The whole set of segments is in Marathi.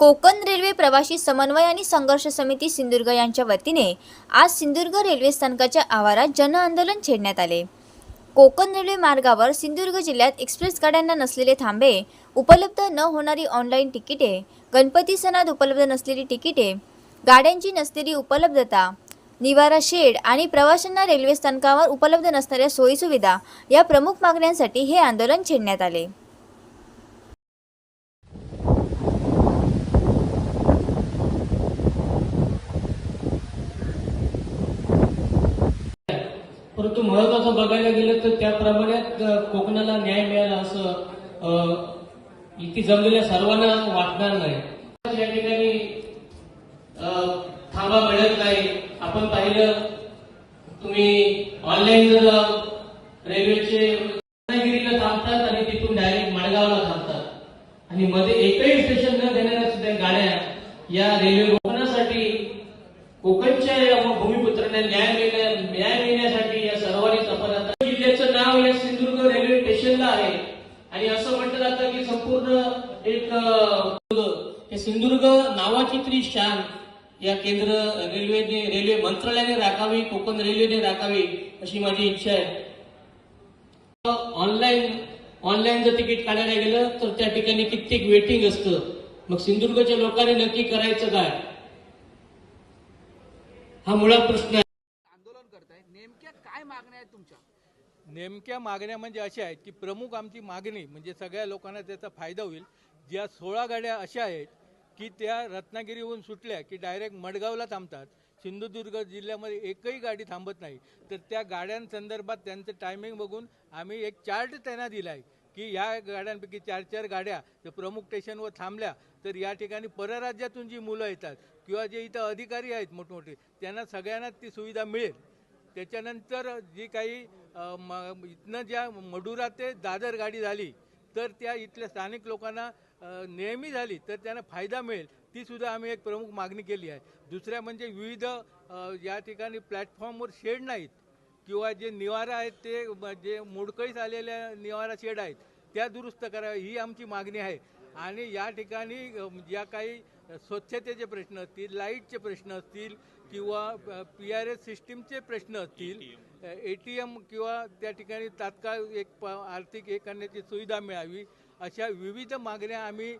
कोकण रेल्वे प्रवासी समन्वय आणि संघर्ष समिती सिंधुदुर्ग यांच्या वतीने आज सिंधुदुर्ग रेल्वे स्थानकाच्या आवारात जनआंदोलन छेडण्यात आले. कोकण रेल्वे मार्गावर सिंधुदुर्ग जिल्ह्यात एक्सप्रेस गाड्यांना नसलेले थांबे उपलब्ध न होणारी ऑनलाईन तिकिटे गणपती सणात उपलब्ध नसलेली तिकिटे गाड्यांची नसलेली उपलब्धता निवारा शेड आणि प्रवाशांना रेल्वे स्थानकावर उपलब्ध नसणाऱ्या सोयीसुविधा या प्रमुख मागण्यांसाठी हे आंदोलन छेडण्यात आले. परंतु महत्वाचं बघायला गेलं तर त्याप्रमाणे कोकणाला न्याय मिळाला असं इथे जमलेल्या सर्वांना वाटणार नाही. या ठिकाणी थांबा मिळत नाही. आपण पाहिलं तुम्ही ऑनलाईन रेल्वेचे रत्नागिरीला थांबतात आणि तिथून डायरेक्ट मडगावला थांबतात. आणि मध्ये एकही स्टेशन न देणाऱ्या सुद्धा गाड्या या रेल्वे कोकणासाठी कोकणच्या या भूमिपुत्रांना न्याय मिळणार न्याय मिळण्यासाठी या सर्वांनीच आपण आता जिल्ह्याचं नाव या सिंधुदुर्ग रेल्वे स्टेशनला आहे आणि असं म्हटलं जातं की संपूर्ण एक अं, हे सिंधुदुर्ग नावाची तरी शान या केंद्र रेल्वेने रेल्वे मंत्रालयाने राखावी कोकण रेल्वेने राखावी अशी माझी इच्छा आहे. ऑनलाईन ऑनलाईन जर तिकीट काढायला गेलं तर त्या ठिकाणी कित्येक वेटिंग असतं. मग सिंधुदुर्गच्या लोकांनी नक्की करायचं काय? हा मुळात प्रश्न आहे. आंदोलन करताय. नेमक्या काय मागण्या आहेत तुमच्या? नेमक्या मागण्या म्हणजे अशा आहेत की प्रमुख आमची मागणी म्हणजे सगळ्या लोकांना त्याचा फायदा होईल. ज्या सोळा गाड्या अशा आहेत की त्या रत्नागिरीहून सुटल्या की डायरेक्ट मडगावला थांबतात. सिंधुदुर्ग जिल्ह्यामध्ये एकही गाडी थांबत नाही. तर त्या गाड्यांसंदर्भात त्यांचं टायमिंग बघून आम्ही एक चार्ट त्यांना दिला आहे की या गाड्यांपैकी चार चार गाड्या जर प्रमुख स्टेशनवर थांबल्या तर या ठिकाणी परराज्यातून जी मुलं येतात किंवा जे इथं अधिकारी आहेत मोठमोठे त्यांना सगळ्यांना ती सुविधा मिळेल. त्याच्यानंतर जी काही म- इथनं ज्या मडुरा ते दादर गाडी झाली तर त्या इथल्या स्थानिक लोकांना नेहमी झाली तर त्यांना फायदा मिळेल. ती सुद्धा आम्ही एक प्रमुख मागणी केली आहे. दुसऱ्या म्हणजे विविध या ठिकाणी प्लॅटफॉर्मवर शेड नाहीत. किंवा जे निवारा आहेत ते जे मोडकळीस आलेल्या निवारा शेड आहेत त्या दुरुस्त कराव्या ही आमची मागणी आहे. आणि या ठिकाणी ज्या काही स्वच्छतेचे प्रश्न असतील लाईटचे प्रश्न असतील किंवा पी आर एस सिस्टीमचे प्रश्न असतील ए टी एम किंवा त्या ठिकाणी तात्काळ एक आर्थिक हे करण्याची सुविधा मिळावी. अशा विविध मागण्या आम्ही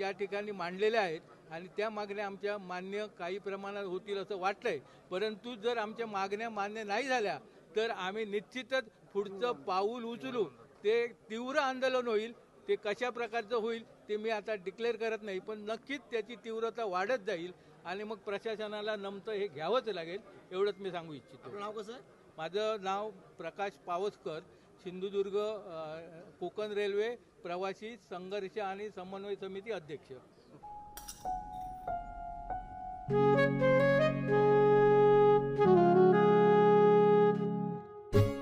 या ठिकाणी मांडलेल्या आहेत आणि त्या मागण्या आमच्या मान्य काही प्रमाणात होतील असं वाटतंय. परंतु जर आमच्या मागण्या मान्य नाही झाल्या तर आम्ही निश्चितच पुढचं पाऊल उचलू ते तीव्र आंदोलन होईल ते कशा प्रकारचं होईल ते मी आता डिक्लेअर करत नाही पण नक्कीच त्याची तीव्रता वाढत जाईल आणि मग प्रशासनाला नमतं हे घ्यावंच लागेल एवढंच मी सांगू इच्छितो. नाव कसं माझं नाव प्रकाश पावसकर सिंधुदुर्ग कोकण रेल्वे प्रवासी संघर्ष आणि समन्वय समिती अध्यक्ष.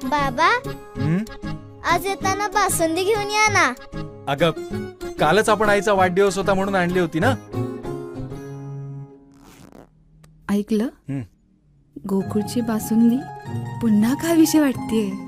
बाबा हं? आज येताना बासुंदी घेऊन या ना. अगं कालच आपण आईचा वाढदिवस होता म्हणून आणली होती ना? ऐकलं? हं. गोकुळची बासुंदी पुन्हा खावीशी वाटतेय.